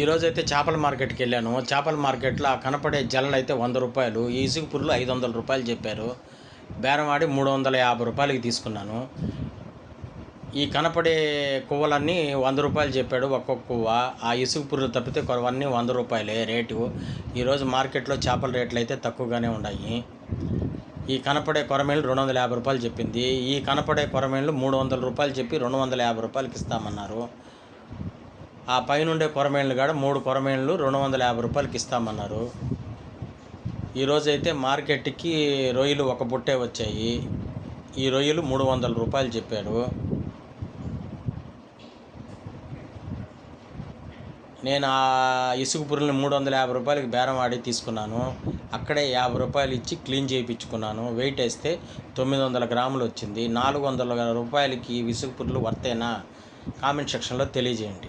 ఈరోజు అయితే చేపల మార్కెట్కి వెళ్ళాను. చేపల మార్కెట్లో ఆ కనపడే జల్లలు అయితే వంద రూపాయలు ఈ ఇసుక ఐదు వందల రూపాయలు చెప్పారు. బేరం ఆడి మూడు వందల యాభై రూపాయలకి తీసుకున్నాను. ఈ కనపడే కువ్వలన్నీ వంద రూపాయలు చెప్పాడు ఒక్కొక్క కువ్వ. ఆ ఇసుక పురులు తప్పితే కొరవన్నీ వంద రూపాయలే రేటు. ఈరోజు మార్కెట్లో చేపల రేట్లు అయితే తక్కువగానే ఉన్నాయి. ఈ కనపడే కొరమేళ్ళు రెండు వందల యాభై రూపాయలు చెప్పింది. ఈ కనపడే కొరమేళ్ళు మూడు వందల రూపాయలు చెప్పి రెండు వందల యాభై రూపాయలకి ఇస్తామన్నారు. ఆ పైన ఉండే కొరమేళ్ళు కాడ మూడు కొరమేళ్ళు రెండు వందల యాభై రూపాయలకి ఇస్తామన్నారు. ఈరోజైతే మార్కెట్కి రొయ్యలు ఒక బుట్టే వచ్చాయి. ఈ రొయ్యలు మూడు వందల రూపాయలు చెప్పాడు. నేను ఆ ఇసుక పురుగుని మూడు వందల యాభై రూపాయలకి బేరం ఆడి తీసుకున్నాను. అక్కడే యాభై రూపాయలు ఇచ్చి క్లీన్ చేయించుకున్నాను. వెయిట్ వేస్తే తొమ్మిది వందల గ్రాములు వచ్చింది. నాలుగు వందల రూపాయలకి ఇసుక పురులు వర్తేనా? కామెంట్ సెక్షన్లో తెలియజేయండి.